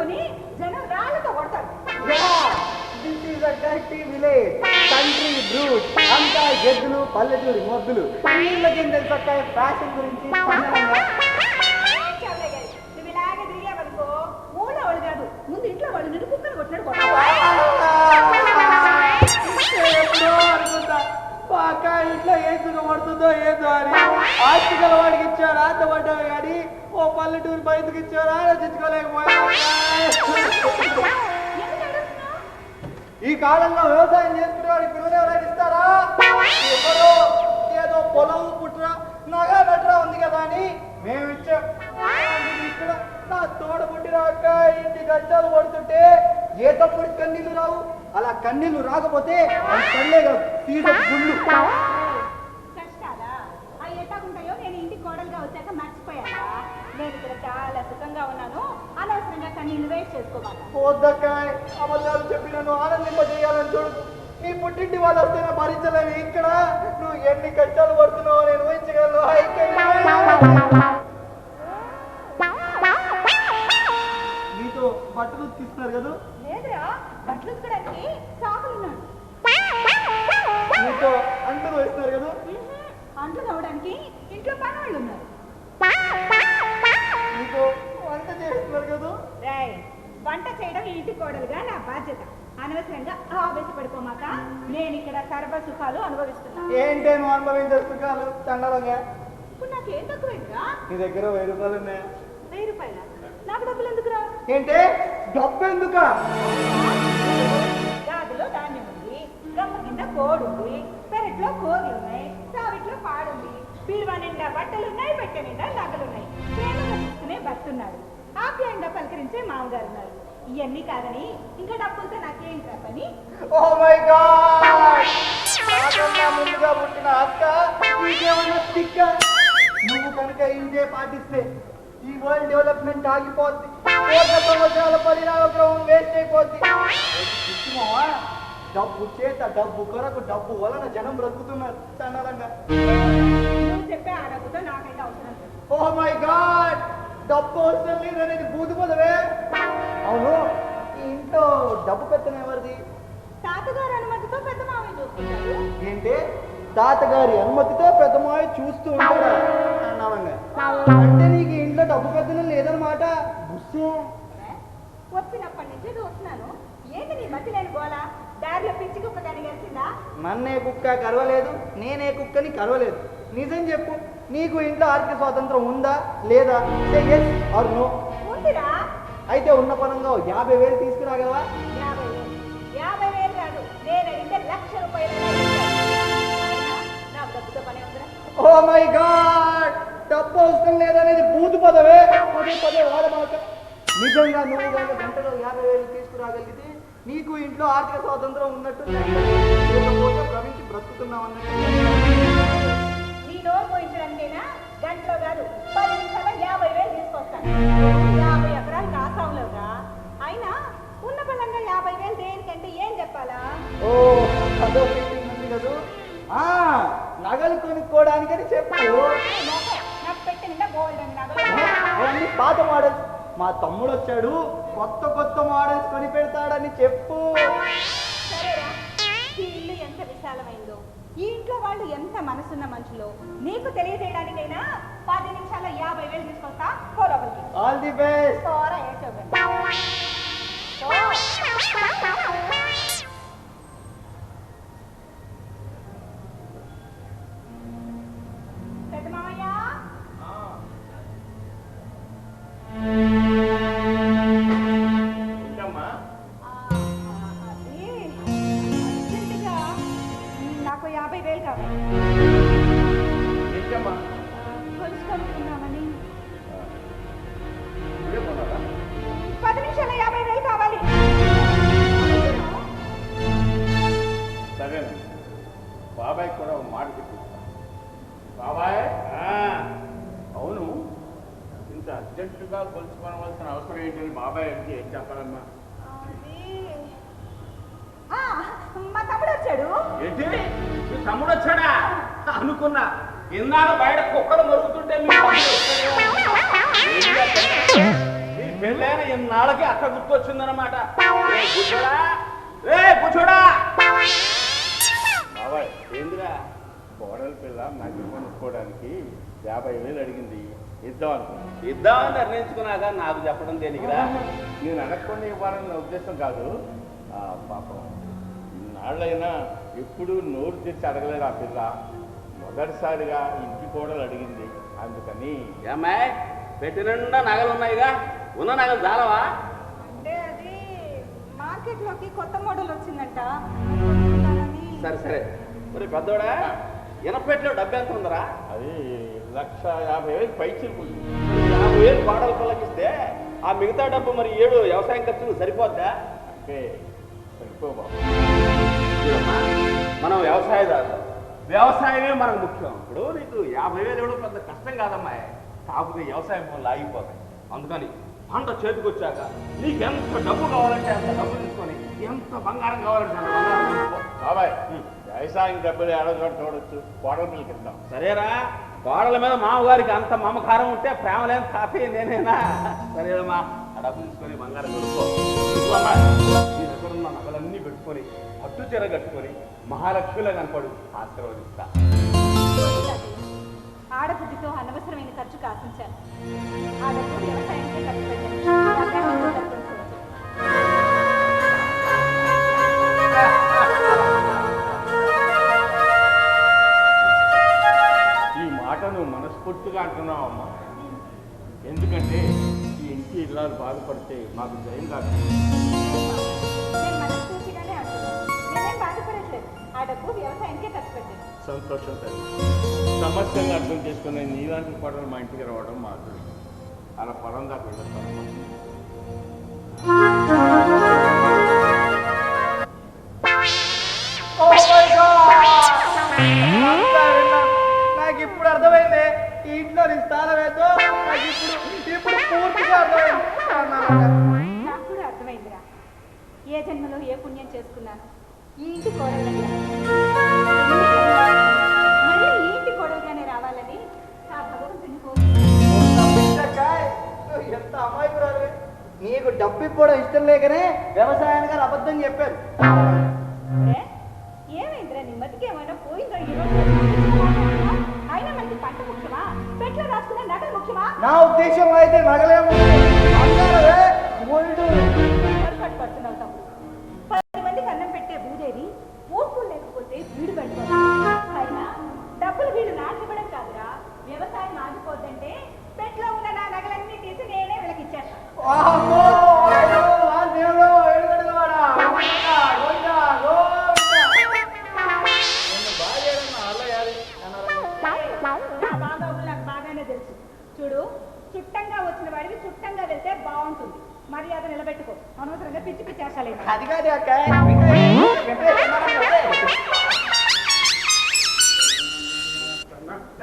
అనుకొని జనం రాళ్ళతో కొడతారు. This a dirty village. Country brute. అంతా ఎద్దులు పల్లెటూరి మొద్దులు. వీళ్ళకేం తెలుసు అక్క ఫ్యాషన్ గురించి నువ్వు ఇలాగే తిరిగావనుకో ఊళ్ళో వాళ్ళు కాదు. ముందు ఇంట్లో వాళ్ళు నిన్ను కుక్కను కొట్టినాడు పడుతుందో సుఖపడుతుందో ఏదో అని ఆస్తి గల వాడికి ఇచ్చాడు ఆశపడ్డావు కానీ ఓ పల్లెటూరు బయటకు ఇచ్చారు ఆలోచించుకోలేకపోయా ఈ కాలంలో వ్యవసాయం చేసుకునే వాడికి పిల్లలు ఎవరైనా ఇస్తారా? ఎవరో ఏదో పొలం పుట్ర నగ నట్రా ఉంది కదా అని మేము ఇచ్చాం. ఇక్కడ నా తోడ పుట్టినాక ఇంటి గంటలు పడుతుంటే ఏ తప్పుడు కన్నీళ్ళు రావు? అలా కన్నీళ్ళు రాకపోతే అది కళ్ళే కాదు. తీస గుళ్ళు. అనవసరంగా కన్నీళ్ళు అబద్ధాలు చెప్పి నన్ను ఆనందింపజేయాలని చూడు. నీ పుట్టింటి వాళ్ళు వస్తేనే భరించలేని ఇక్కడ నువ్వు ఎన్ని కష్టాలు పడుతున్నావో నేను ఊహించగలను. కోడలుగా నా బాధ్యత. అనవసరంగా ఆవేశపడిపోమాక నేను ఇక్కడ సర్వ సుఖాలు అనుభవిస్తున్నా ఏంటే నువ్వు అనుభవించే సుఖాలు తండలంగా ఇప్పుడు నాకేం తక్కువైందిరా? నీ దగ్గర వెయ్యి రూపాయలు ఉన్నాయా? వెయ్యి రూపాయల? నాకు డబ్బులు ఎందుకురా? ఏంటే? డబ్బు ఎందుకా? గాదిలో ధాన్యం ఉంది గమ్మ కింద కోడి ఉంది పెరట్లో కోళ్ళు ఉన్నాయి సావిట్లో పాడుంది పీరువా నిండా బట్టలు ఉన్నాయి పెట్టె నిండా నగలు ఉన్నాయి. భర్త ఉన్నాడు ఆప్యాయంగా పలకరించే మామగారు ఉన్నారు. ఇవన్నీ కాదని ఇంకా డబ్బులతో నాకేం పని ఓ మై గాడ్ నాకన్నా ముందుగా పుట్టిన అక్క నీకేమన్నా తిక్క. నువ్వు కనుక ఇండియా పాటిస్తే ఈ వరల్డ్ డెవలప్మెంట్ ఆగిపోద్ది. కోట్ల సంవత్సరాల పరిణామ క్రమం వేస్ట్ అయిపోద్ది? డబ్బు చేత డబ్బు కొరకు డబ్బు వలన జనం బ్రతుకుతున్నారు. చండాలంగా నువ్వు చెప్పే ఆ డబ్బుతో నాకైతే అవసరం ఓ మై గాడ్ డబ్బు అవసరం లేదు అనేది బూది పదవే అవును ఈ ఇంట్లో డబ్బు పెత్తనం ఎవరిది? తాతగారు అనుమతితో పెద్ద మామయ్య చూసుకుంటారు ఏంటి? తాతగారి అనుమతితో పెద్ద మాయ చూస్తూ ఉంటాడా? అన్నామంగా అంటే నీకు ఇంట్లో డబ్బు పెద్దలు లేదనమాట బుస్సే? వచ్చినప్పటి నుంచి చూస్తున్నాను. ఏంటి నీ మధ్య లేని గోల? దారిలో పిచ్చి కుక్క దాని కలిసిందా నన్నే కుక్క కరవలేదు నేనే కుక్కని కరవలేదు. నిజం చెప్పు. నీకు ఇంట్లో ఆర్థిక స్వాతంత్రం ఉందా? లేదా? ఆర్ నో అయితే ఉన్న పనంగా యాభై వేలు తీసుకురాగలవా ఓ మై గాడ్ డబ్బు అవసరం లేదనేది బూతు పదవే. పదే పదే వాడమాక నిజంగా నువ్వు కనుక గంటలో యాభై వేలు తీసుకురాగలిగితే నీకు ఇంట్లో ఆర్థిక స్వాతంత్రం ఉన్నట్టు లేకపోతే ప్రవీణ్కి బ్రతుకుతున్నావు అన్నట్టు. గంటలో కాదు పది నిమిషాల్లో యాభై వేలు తీసుకొస్తాను. యాభై ఎకరాలు కాసాంలోగా అయినా ఉన్న బలంగా యాభై వేలు దేనికంటే ఏం చెప్పాలా? ఓ అదో ఉంది కదూ? ఆ నగలు కొనుక్కోవడానికని చెప్పు. నాకు పెట్టిన గోల్డ్ అని నగలు అవన్నీ పాత మోడల్స్. మా తమ్ముడు వచ్చాడు కొత్త కొత్త మోడల్స్ కొని పెడతాడని చెప్పు. సరేరా. ఈ ఇల్లు ఎంత విశాలమైందో. ఈ ఇంట్లో వాళ్ళు ఎంత మనసున్న మనుషులో. నీకు తెలియజేయడానికైనా All the best. ప్రాంతాలు కొలుచుకోవాల్సిన అవసరం ఏంటని బాబాయ్ అడిగి ఏం చెప్పాలమ్మా? మా తమ్ముడు వచ్చాడు. ఏంటి? మీ తమ్ముడు వచ్చాడా? అనుకున్నా. ఇన్నాళ్ళు బయట కుక్కలు మరుగుతుంటే మీ పెళ్ళైన ఇన్నాళ్ళకి అక్క గుర్తొచ్చిందనమాట ఏ కూర్చోడా? బాబాయ్ ఏందిరా? బోడల పిల్ల నాకు కొనుక్కోవడానికి యాభై వేలు అడిగింది. ఇద్దాం. అనుకున్నా ఇద్దామని నిర్ణయించుకున్నాక నాకు చెప్పడం దేనికిరా? నేను అడగకుండా ఇవ్వాలని నా ఉద్దేశం కాదు. ఆ, పాపం ఇన్నాళ్ళైనా ఎప్పుడు నోరు తెచ్చి అడగలేదు ఆ పిల్ల. మొదటిసారిగా ఇంటి కోడలు అడిగింది. అందుకని ఏమ్మాయ్ పెట్టి నిండా నగలు ఉన్నాయిగా? ఉన్న నగలు చాలవా అంటే అది మార్కెట్లోకి కొత్త మోడల్ వచ్చిందంట. సరే సరే. మరి పెద్దోడా? ఇనపెట్లో డబ్బు ఎంత ఉందరా? అది లక్ష యాభై వేలు పైచిలుకుంది యాభై వేలు కోడల పిల్లకిస్తే ఆ మిగతా డబ్బు మరి ఏడు వ్యవసాయం ఖర్చులు సరిపోద్దా? అంటే మనం వ్యవసాయదారులు వ్యవసాయమే మనకు ముఖ్యం. ఇప్పుడు నీకు యాభై వేలు ఇవ్వడం పెద్ద కష్టం కాదమ్మా కాకపోతే వ్యవసాయం పనులు ఆగిపోతాయి. అందుకని పంట చేతికి వచ్చాక నీకు ఎంత డబ్బు కావాలంటే అంత డబ్బు తీసుకొని ఎంత బంగారం కావాలంటే అంత బంగారం తీసుకో. బాబాయ్ వ్యవసాయం డబ్బులు ఏడో చోట చూడొచ్చు. కోడల పిల్లకి ఇద్దాం సరేరా? కోడల మీద మామగారికి అంత మమకారం ఉంటే ప్రేమ లేని కాఫీ నేనేనా? సరేనమ్మా ఆ డబ్బు తీసుకొని బంగారం కొనుక్కో. ఇదిగోమ్మా, నీ దగ్గర ఉన్న నగలన్నీ పెట్టుకొని పట్టు చీర కట్టుకొని మహాలక్ష్మిలా కనపడు. ఆశీర్వదిస్తా. ఆడబుద్ధితో అనవసరమైన ఖర్చు కాసించాను ఆ డబ్బు వ్యవసాయానికే ఇల్లాలు బాధపడితే మాకు జయం కాదు. సంతోషం తల్లి సమస్యలను అర్థం చేసుకునే నీలాంటి పడవలు మా ఇంటికి రావడం మాకు అలా పొలం దాకా వెళ్ళొస్తాను జన్మలో ఏ పుణ్యం చేసుకున్నాను? ఈ ఇంటి కోడలుగా మళ్ళీ ఈ ఇంటి కోడలుగానే రావాలని ఆ భగవంతుని ఎంత నీకు డబ్బు ఇవ్వడం ఇష్టం లేకనే వ్యవసాయానికి అబద్ధం చెప్పారు. బాగోగులు నాకు బాగానే తెలుసు. చూడు చుట్టంగా వచ్చిన వాడివి చుట్టంగా వెళ్తే బాగుంటుంది. మర్యాద నిలబెట్టుకో. అనవసరంగా పిచ్చి పిచ్చి ఆశలేదు అది కాదు అక్క.